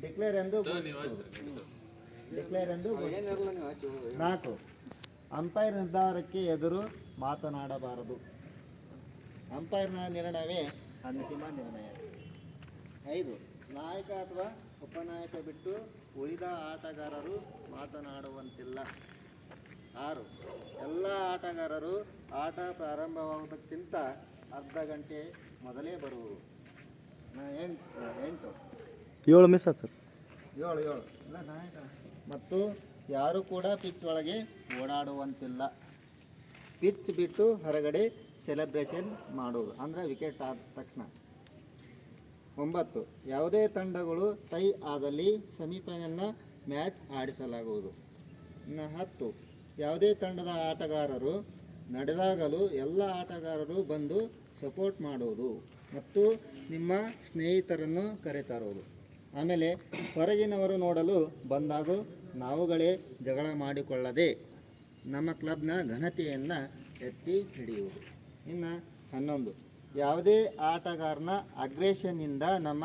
Declare ಎಂದು. Declare ಎಂದು. ನಾಲ್ಕು. ಅಂಪೈರ್ ನಿರ್ಧಾರಕ್ಕೆ ಎದುರು ಮಾತನಾಡಬಾರದು. ಅಂಪೈರ್ನ ನಿರ್ಣಯವೇ ಅಂತಿಮ ನಿರ್ಣಯ. ಐದು. ನಾಯಕ ಅಥವಾ ಉಪನಾಯಕ ಬಿಟ್ಟು ಉಳಿದ ಆಟಗಾರರು ಮಾತನಾಡುವಂತಿಲ್ಲ. ಆರು. ಎಲ್ಲ ಆಟಗಾರರು ಆಟ ಪ್ರಾರಂಭವಾಗುವುದಕ್ಕಿಂತ ಅರ್ಧ ಗಂಟೆ ಮೊದಲೇ ಬರುವುದು. ಏಳು ಮಿಸ್ ಆಯ್ತು ಏಳು ಏಳು. ಇಲ್ಲ ಮತ್ತು ಯಾರು ಕೂಡ ಪಿಚ್ ಒಳಗೆ ಓಡಾಡುವಂತಿಲ್ಲ. ಪಿಚ್ ಬಿಟ್ಟು ಹೊರಗಡೆ ಸೆಲೆಬ್ರೇಷನ್ ಮಾಡುವುದು. ಅಂದರೆ ವಿಕೆಟ್ ಆದ ತಕ್ಷಣ. ಒಂಬತ್ತು. ಯಾವುದೇ ತಂಡಗಳು ಟೈ ಆದಲ್ಲಿ ಸೆಮಿಫೈನಲ್ನ ಮ್ಯಾಚ್ ಆಡಿಸಲಾಗುವುದು. ಇನ್ನು ಹತ್ತು. ಯಾವುದೇ ತಂಡದ ಆಟಗಾರರು ನಡೆದಾಗಲೂ ಎಲ್ಲ ಆಟಗಾರರು ಬಂದು ಸಪೋರ್ಟ್ ಮಾಡುವುದು. ಮತ್ತು ನಿಮ್ಮ ಸ್ನೇಹಿತರನ್ನು ಕರೆತರುವುದು. ಆಮೇಲೆ ಹೊರಗಿನವರು ನೋಡಲು ಬಂದಾಗ ನಾವುಗಳೇ ಜಗಳ ಮಾಡಿಕೊಳ್ಳದೆ ನಮ್ಮ ಕ್ಲಬ್ನ ಘನತೆಯನ್ನು ಎತ್ತಿ ಹಿಡಿಯುವುದು. ಇನ್ನು ಹನ್ನೊಂದು. ಯಾವುದೇ ಆಟಗಾರನ ಅಗ್ರೆಷನ್ನಿಂದ ನಮ್ಮ